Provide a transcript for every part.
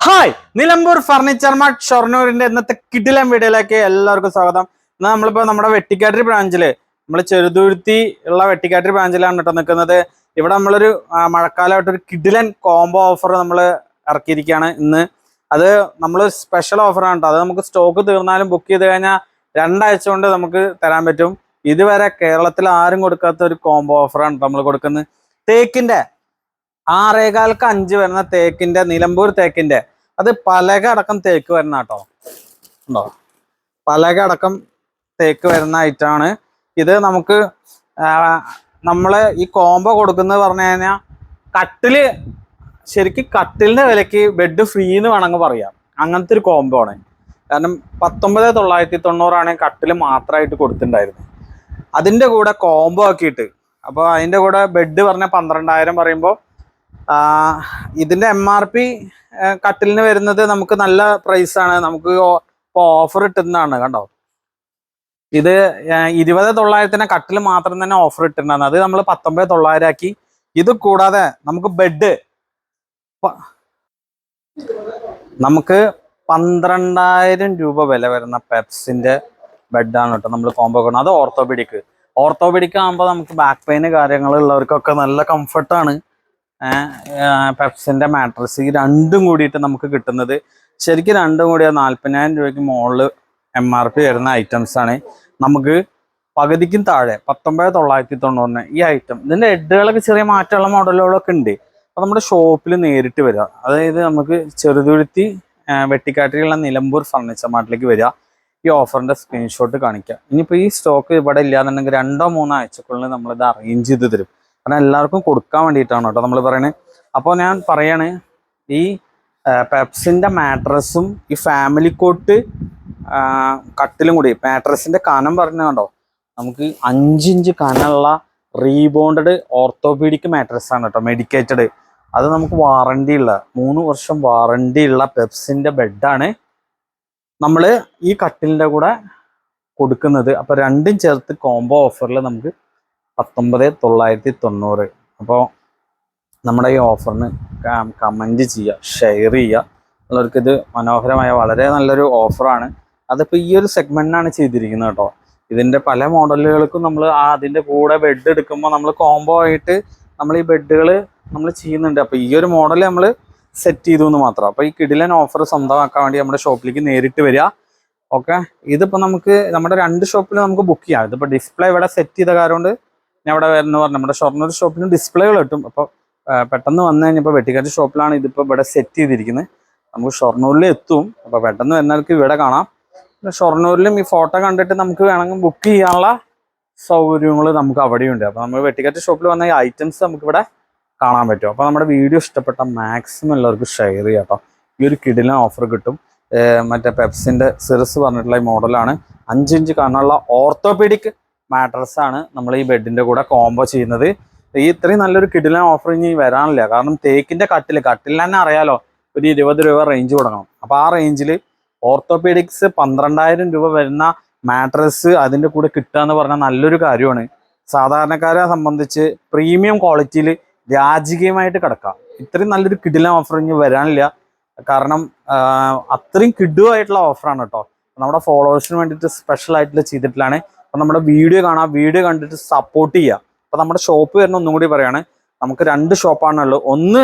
Hi Nilambur furniture mart ഷൊർണൂരിന്റെ ഇന്നത്തെ കിടിലം വീഡിയോയിലേക്ക് എല്ലാവർക്കും സ്വാഗതം. ഇന്ന് നമ്മളിപ്പോ നമ്മുടെ വെട്ടിക്കാട്ടിരി ബ്രാഞ്ചിൽ നമ്മൾ ചെറുതുരുത്തി ഉള്ള വെട്ടിക്കാട്ടിരി ബ്രാഞ്ചിലാണ് കേട്ടോ നിൽക്കുന്നത് ഇവിടെ നമ്മളൊരു മഴക്കാലമായിട്ട് ഒരു കിടിലൻ കോംബോ ഓഫർ നമ്മൾ ഇറക്കിയിരിക്കുകയാണ് ഇന്ന്. അത് നമ്മൾ സ്പെഷ്യൽ ഓഫറാണ് കേട്ടോ. അത് നമുക്ക് സ്റ്റോക്ക് തീർന്നാലും ബുക്ക് ചെയ്ത് കഴിഞ്ഞാൽ രണ്ടാഴ്ച കൊണ്ട് നമുക്ക് തരാൻ പറ്റും. ഇതുവരെ കേരളത്തിൽ ആരും കൊടുക്കാത്ത ഒരു കോംബോ ഓഫറാണ് നമ്മൾ കൊടുക്കുന്നത്. തേക്കിന്റെ ആറേകാൽക്ക് അഞ്ച് വരുന്ന തേക്കിന്റെ നിലമ്പൂർ തേക്കിന്റെ. അത് പലക അടക്കം തേക്ക് വരുന്ന കേട്ടോ. ഉണ്ടോ? പലക അടക്കം തേക്ക് വരുന്ന ഐറ്റമാണ് ഇത് നമുക്ക് നമ്മളെ ഈ കോംബോ കൊടുക്കുന്നത് പറഞ്ഞു കഴിഞ്ഞാൽ കട്ടിൽ ശരിക്കും കട്ടിലിന്റെ വിലക്ക് ബെഡ് ഫ്രീ എന്ന് വേണമെങ്കിൽ പറയാം. അങ്ങനത്തെ ഒരു കോംബോ ആണ്. കാരണം പത്തൊമ്പത് തൊള്ളായിരത്തി തൊണ്ണൂറാണ് കട്ടിൽ മാത്രമായിട്ട് കൊടുത്തിട്ടുണ്ടായിരുന്നത് അതിന്റെ കൂടെ കോംബോ ആക്കിയിട്ട് അപ്പോൾ അതിന്റെ കൂടെ ബെഡ് പറഞ്ഞ പന്ത്രണ്ടായിരം പറയുമ്പോൾ ഇതിന്റെ എം ആർ പി കട്ടിലിന് വരുന്നത് നമുക്ക് നല്ല പ്രൈസ് ആണ്. നമുക്ക് ഇപ്പോൾ ഓഫർ ഇട്ടുന്നതാണ് കണ്ടോ? ഇത് ഇരുപത് തൊള്ളായിരത്തിന് കട്ടിൽ മാത്രം തന്നെ ഓഫർ ഇട്ടിട്ടുണ്ടായിരുന്നു. അത് നമ്മൾ പത്തൊമ്പത് തൊള്ളായിരം ആക്കി. ഇത് കൂടാതെ നമുക്ക് ബെഡ് നമുക്ക് പന്ത്രണ്ടായിരം രൂപ വില വരുന്ന പെപ്സിന്റെ ബെഡാണ് കേട്ടോ നമ്മൾ കോംബോ കൊടുക്കുന്നത് അത് ഓർത്തോപെഡിക്ക് ഓർത്തോപെഡിക് ആകുമ്പോൾ നമുക്ക് ബാക്ക് പെയിന് കാര്യങ്ങളുള്ളവർക്കൊക്കെ നല്ല കംഫർട്ടാണ് പെപ്സിന്റെ മാട്രസ് ഈ രണ്ടും കൂടിയിട്ട് നമുക്ക് കിട്ടുന്നത് ശരിക്കും രണ്ടും കൂടി നാൽപ്പതിനായിരം രൂപയ്ക്ക് മുകളിൽ എം ആർ പി വരുന്ന ഐറ്റംസ് ആണ്. നമുക്ക് പകുതിക്കും താഴെ പത്തൊമ്പത് തൊള്ളായിരത്തി തൊണ്ണൂറിന് ഈ ഐറ്റം ഇതിന്റെ ഹെഡുകളൊക്കെ ചെറിയ മാറ്റമുള്ള മോഡലുകളൊക്കെ ഉണ്ട്. അപ്പോൾ നമ്മുടെ ഷോപ്പിൽ നേരിട്ട് വരിക. അതായത് നമുക്ക് ചെറുതുരുത്തി വെട്ടിക്കാട്ടിലുള്ള നിലമ്പൂർ ഫർണിച്ചർ മാർട്ടിലേക്ക് വരിക. ഈ ഓഫറിന്റെ സ്ക്രീൻഷോട്ട് കാണിക്കുക ഇനിയിപ്പോൾ ഈ സ്റ്റോക്ക് ഇവിടെ ഇല്ലാന്നുണ്ടെങ്കിൽ രണ്ടോ മൂന്നോ ആഴ്ചക്കുള്ളിൽ നമ്മളിത് അറേഞ്ച് ചെയ്ത് തരും. കാരണം എല്ലാവർക്കും കൊടുക്കാൻ വേണ്ടിയിട്ടാണ് കേട്ടോ നമ്മൾ പറയണത് അപ്പോൾ ഞാൻ പറയാണ് ഈ പെപ്സിന്റെ മാട്രസും ഈ ഫാമിലി കോട്ട് കട്ടിലും കൂടി മാട്രസിന്റെ കനം പറഞ്ഞ കണ്ടോ? നമുക്ക് അഞ്ചിഞ്ച് കനമുള്ള റീബോണ്ടഡ് ഓർത്തോപീഡിക് മാട്രസ് ആണ് കേട്ടോ മെഡിക്കേറ്റഡ് അത് നമുക്ക് വാറണ്ടി ഉള്ള മൂന്ന് വർഷം വാറണ്ടി ഉള്ള പെപ്സിന്റെ ബെഡാണ് നമ്മൾ ഈ കട്ടിലിന്റെ കൂടെ കൊടുക്കുന്നത്. അപ്പോൾ രണ്ടും ചേർത്ത് കോംബോ ഓഫറിൽ നമുക്ക് പത്തൊമ്പത് തൊള്ളായിരത്തി തൊണ്ണൂറ്. അപ്പോൾ നമ്മുടെ ഈ ഓഫറിന് കമന്റ് ചെയ്യുക ഷെയർ ചെയ്യുക. ഉള്ളവർക്ക് ഇത് മനോഹരമായ വളരെ നല്ലൊരു ഓഫറാണ്. അതിപ്പോൾ ഈ ഒരു സെഗ്മെന്റിനാണ് ചെയ്തിരിക്കുന്നത് കേട്ടോ. ഇതിന്റെ പല മോഡലുകൾക്കും നമ്മൾ അതിന്റെ കൂടെ ബെഡ് എടുക്കുമ്പോൾ നമ്മൾ കോംബോ ആയിട്ട് നമ്മൾ ഈ ബെഡുകൾ നമ്മൾ ചെയ്യുന്നുണ്ട്. അപ്പോൾ ഈ ഒരു മോഡൽ നമ്മൾ സെറ്റ് ചെയ്തു എന്ന് മാത്രം. അപ്പോൾ ഈ കിടിലൻ ഓഫർ സ്വന്തമാക്കാൻ വേണ്ടി നമ്മുടെ ഷോപ്പിലേക്ക് നേരിട്ട് വരിക. ഓക്കെ ഇതിപ്പോൾ നമുക്ക് നമ്മുടെ രണ്ട് ഷോപ്പിൽ നമുക്ക് ബുക്ക് ചെയ്യാം. ഇതിപ്പോൾ ഡിസ്പ്ലേ ഇവിടെ സെറ്റ് ചെയ്ത കാരണം ഞാൻ ഇവിടെ വരുന്ന പറഞ്ഞു നമ്മുടെ ഷൊർണൂർ ഷോപ്പിലും ഡിസ്പ്ലേകൾ കിട്ടും. അപ്പോൾ പെട്ടെന്ന് വന്നു കഴിഞ്ഞപ്പോൾ വെട്ടിക്കാറ്റ് ഷോപ്പിലാണ് ഇതിപ്പോൾ ഇവിടെ സെറ്റ് ചെയ്തിരിക്കുന്നത് നമുക്ക് ഷൊർണൂരിൽ എത്തും. അപ്പോൾ പെട്ടെന്ന് വരുന്നവർക്ക് ഇവിടെ കാണാം. ഷൊർണൂരിലും ഈ ഫോട്ടോ കണ്ടിട്ട് നമുക്ക് വേണമെങ്കിൽ ബുക്ക് ചെയ്യാനുള്ള സൗകര്യങ്ങൾ നമുക്ക് അവിടെയുണ്ട്. അപ്പോൾ നമ്മൾ വെട്ടിക്കാറ്റ് ഷോപ്പിൽ വന്ന ഈ ഐറ്റംസ് നമുക്ക് ഇവിടെ കാണാൻ പറ്റും. അപ്പോൾ നമ്മുടെ വീഡിയോ ഇഷ്ടപ്പെട്ട മാക്സിമം എല്ലാവർക്കും ഷെയർ ചെയ്യാം കേട്ടോ. ഈ ഒരു കിടിലൻ ഓഫർ കിട്ടും. മറ്റേ പെപ്സിന്റെ സിറസ് പറഞ്ഞിട്ടുള്ള ഈ മോഡലാണ് അഞ്ചിഞ്ച് കണ്ണുള്ള ഓർത്തോപീഡിക് മാട്രസ് ആണ് നമ്മൾ ഈ ബെഡിന്റെ കൂടെ കോംബോ ചെയ്യുന്നത്. ഈ ഇത്രയും നല്ലൊരു കിടിലൻ ഓഫർ ഇനി വരാനില്ല. കാരണം തേക്കിന്റെ കട്ടിൽ കട്ടിൽ തന്നെ അറിയാലോ ഒരു ഇരുപത് രൂപ റേഞ്ച് കൊടുക്കണം. അപ്പൊ ആ റേഞ്ചിൽ ഓർത്തോപീഡിക്സ് പന്ത്രണ്ടായിരം രൂപ വരുന്ന മാട്രസ് അതിന്റെ കൂടെ കിട്ടുക എന്ന് പറഞ്ഞാൽ നല്ലൊരു കാര്യമാണ്. സാധാരണക്കാരെ സംബന്ധിച്ച് പ്രീമിയം ക്വാളിറ്റിയിൽ രാജകീയമായിട്ട് കിടക്കാം. ഇത്രയും നല്ലൊരു കിടിലൻ ഓഫർ ഇനി വരാനില്ല. കാരണം അത്രയും കിഡുവായിട്ടുള്ള ഓഫറാണ് കേട്ടോ നമ്മുടെ ഫോളോവേഴ്സിന് വേണ്ടിയിട്ട് സ്പെഷ്യൽ ആയിട്ടുള്ള ചെയ്തിട്ടുള്ളതാണ് അപ്പൊ നമ്മുടെ വീഡിയോ കാണാം. വീഡിയോ കണ്ടിട്ട് സപ്പോർട്ട് ചെയ്യുക അപ്പൊ നമ്മുടെ ഷോപ്പ് വരുന്ന ഒന്നും കൂടി പറയാണ്. നമുക്ക് രണ്ട് ഷോപ്പാണുള്ളത് ഒന്ന്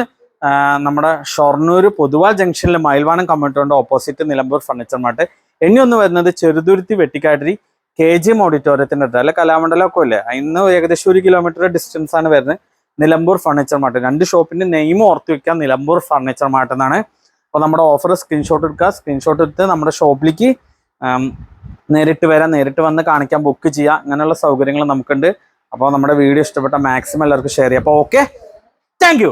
നമ്മുടെ ഷൊർണൂർ പൊതുവാൾ ജംഗ്ഷനിൽ മയിൽവാനം കമ്മ്യൂണിറ്റിയുടെ ഓപ്പോസിറ്റ് നിലമ്പൂർ ഫർണിച്ചർ മാർട്ട് ഇനി ഒന്ന് വരുന്നത് Cheruthuruthy Vettikkattiri K G M ഓഡിറ്റോറിയത്തിന്റെ അടുത്ത്. അല്ലെ കലാമണ്ഡലം ഒക്കെ ഇല്ലേ? അതിന് ഏകദേശം ഒരു കിലോമീറ്റർ ഡിസ്റ്റൻസ് ആണ് വരുന്നത്. നിലമ്പൂർ ഫർണിച്ചർ മാർട്ട് രണ്ട് ഷോപ്പിന്റെ നെയിം ഓർത്ത് വെക്കാം. നിലമ്പൂർ ഫർണിച്ചർ മാർട്ട് എന്നാണ്. അപ്പോൾ നമ്മുടെ ഓഫർ സ്ക്രീൻഷോട്ട് എടുക്കുക സ്ക്രീൻഷോട്ട് എടുത്ത് നമ്മുടെ ഷോപ്പിലേക്ക് നേരിട്ട് വരാം നേരിട്ട് വന്ന് കാണിക്കാൻ ബുക്ക് ചെയ്യാം അങ്ങനെയുള്ള സൗകര്യങ്ങൾ നമുക്കുണ്ട്. അപ്പോൾ നമ്മുടെ വീഡിയോ ഇഷ്ടപ്പെട്ട മാക്സിമം എല്ലാവർക്കും ഷെയർ ചെയ്യാം. അപ്പോൾ ഓക്കെ താങ്ക്